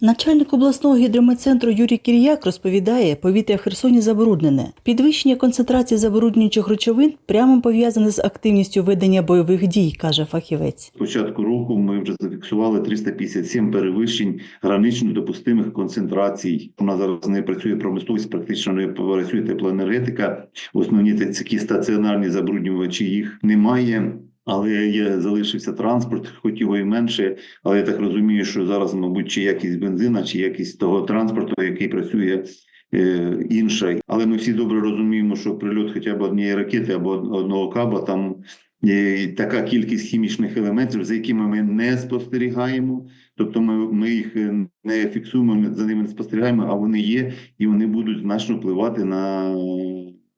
Начальник обласного гідрометцентру Юрій Кір'як розповідає, повітря в Херсоні забруднене. Підвищення концентрації забруднюючих речовин прямо пов'язане з активністю ведення бойових дій, каже фахівець. Початку року ми вже зафіксували 357 перевищень гранично допустимих концентрацій. У нас зараз не працює промисловість, практично не працює теплоенергетика. Основні такі стаціонарні забруднювачі їх немає. Але є залишився транспорт, хоч його і менше. Але я так розумію, що зараз, мабуть, чи якість бензина, чи якість того транспорту, який працює. е, Інша, але ми всі добре розуміємо, що прильот хоча б однієї ракети або одного каба там е, така кількість хімічних елементів, за якими ми не спостерігаємо. Тобто, ми, ми їх е, не фіксуємо, ми за ними не спостерігаємо, а вони є, і вони будуть значно впливати на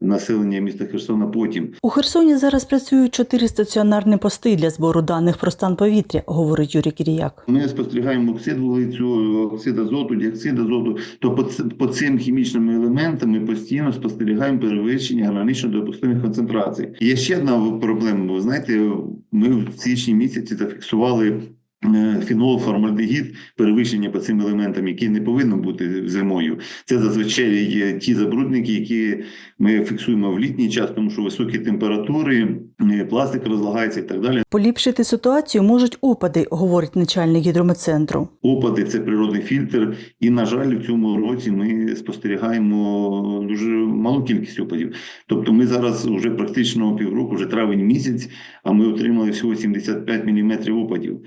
населення міста Херсона потім. У Херсоні зараз працюють чотири стаціонарні пости для збору даних про стан повітря, говорить Юрій Кір'як. Ми спостерігаємо оксид вуглецю, оксид азоту, діоксид азоту. То по, по цим хімічним елементам ми постійно спостерігаємо перевищення гранично допустимих концентрацій. Є ще одна проблема. Ви знаєте, ми в січні місяці зафіксували. Е, Фінол, формальдегід, перевищення по цим елементам, які не повинно бути зимою. Це зазвичай є ті забрудники, які ми фіксуємо в літній час, тому що високі температури, е, пластик розлагається і так далі. Поліпшити ситуацію можуть опади, говорить начальник гідрометцентру. Опади це природний фільтр, і на жаль, в цьому році ми спостерігаємо дуже малу кількість опадів. Тобто, ми зараз вже практично півроку, вже травень місяць, а ми отримали всього 75 мм опадів.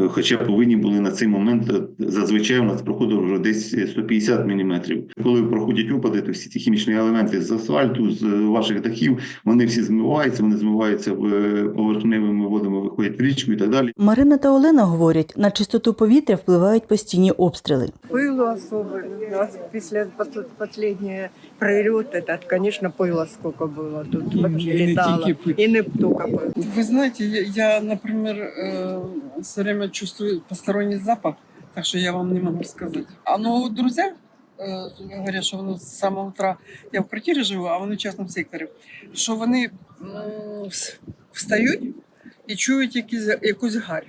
Е, Хоча повинні були на цей момент е, зазвичай у нас проходило вже десь 150 мм. Коли проходять опади, то всі ці хімічні елементи з асфальту, з е, ваших дахів, вони всі змиваються, вони змиваються в е, поверхневими водами, виходять в річку і так далі. Марина та Олена говорять, на чистоту повітря впливають постійні обстріли. Пылу особо. У нас после пос- последнего прилет этот, конечно, пыла сколько было тут И вообще не летало. тільки пыль. И не только пыль. Вы знаете, я, я, например, э, все время чувствую посторонний запах, так что я вам не могу сказать. А ну, друзья э, говорят, що вони з самого утра, я в квартирі живу, а вони в частному секторі, що вони м, вс- встають і чують якісь, якусь гарь.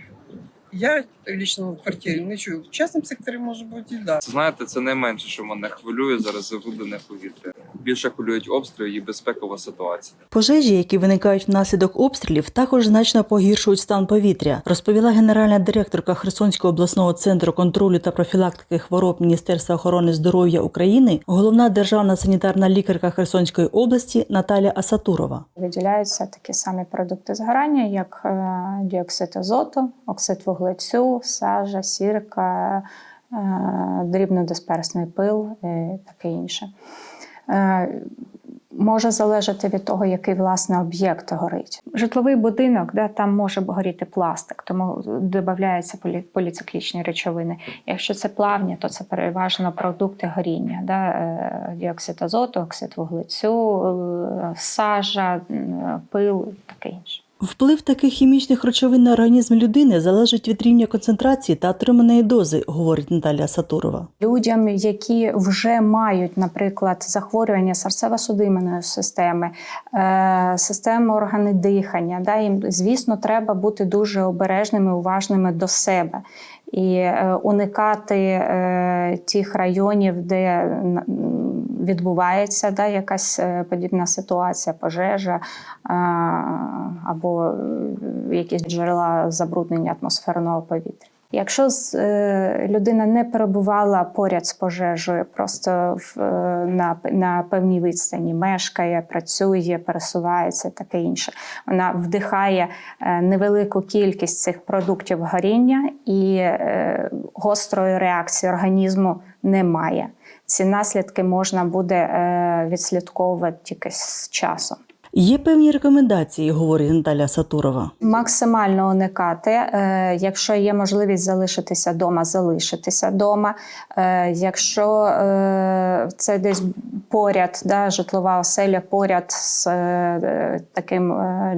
Я лічно в квартирі не чую. В частному секторі може бути і да. Знаєте, це найменше, що мене хвилює зараз забруднене повітря. Більше хвилюють обстріли і безпекова ситуація. Пожежі, які виникають внаслідок обстрілів, також значно погіршують стан повітря, розповіла генеральна директорка Херсонського обласного центру контролю та профілактики хвороб Міністерства охорони здоров'я України, головна державна санітарна лікарка Херсонської області Наталя Асатурова. Виділяються такі самі продукти згорання, як е, діоксид азоту, оксид вуглецю, сажа, сірка, е, дрібнодисперсний пил і таке інше. Е, Може залежати від того, який власне об'єкт горить. Житловий будинок, де там може горіти пластик, тому додаються полі- поліциклічні речовини. Якщо це плавні, то це переважно продукти горіння, да? е, діоксид азоту, оксид вуглецю, е, сажа, пил, таке інше. Вплив таких хімічних речовин на організм людини залежить від рівня концентрації та отриманої дози, говорить Наталя Сатурова. Людям, які вже мають, наприклад, захворювання серцево-судинної системи, е, системи органи дихання, да, їм, звісно, треба бути дуже обережними, уважними до себе і е, уникати е, тих районів, де відбувається да, якась е, подібна ситуація, пожежа або якісь джерела забруднення атмосферного повітря. Якщо е, людина не перебувала поряд з пожежею, просто в, е, на, на певній відстані мешкає, працює, пересувається, таке інше, вона вдихає е, невелику кількість цих продуктів горіння і гострої реакції організму немає. Ці наслідки можна буде відслідковувати тільки з часом. Є певні рекомендації, говорить Наталя Сатурова. Максимально уникати, е, якщо є можливість залишитися вдома, залишитися вдома. Е, якщо е, це десь поряд, да, житлова оселя поряд з таким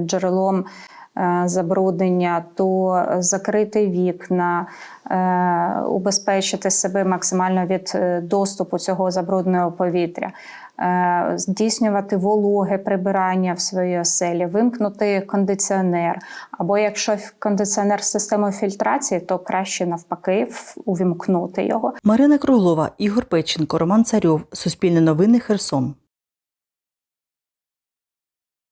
джерелом забруднення, то закрити вікна, е, убезпечити себе максимально від е, доступу цього забрудненого повітря. е, Здійснювати вологе прибирання в своїй оселі, вимкнути кондиціонер. Або якщо кондиціонер з системою фільтрації, то краще навпаки увімкнути його. Марина Круглова, Ігор Печенко, Роман Царьов. Суспільне новини Херсон.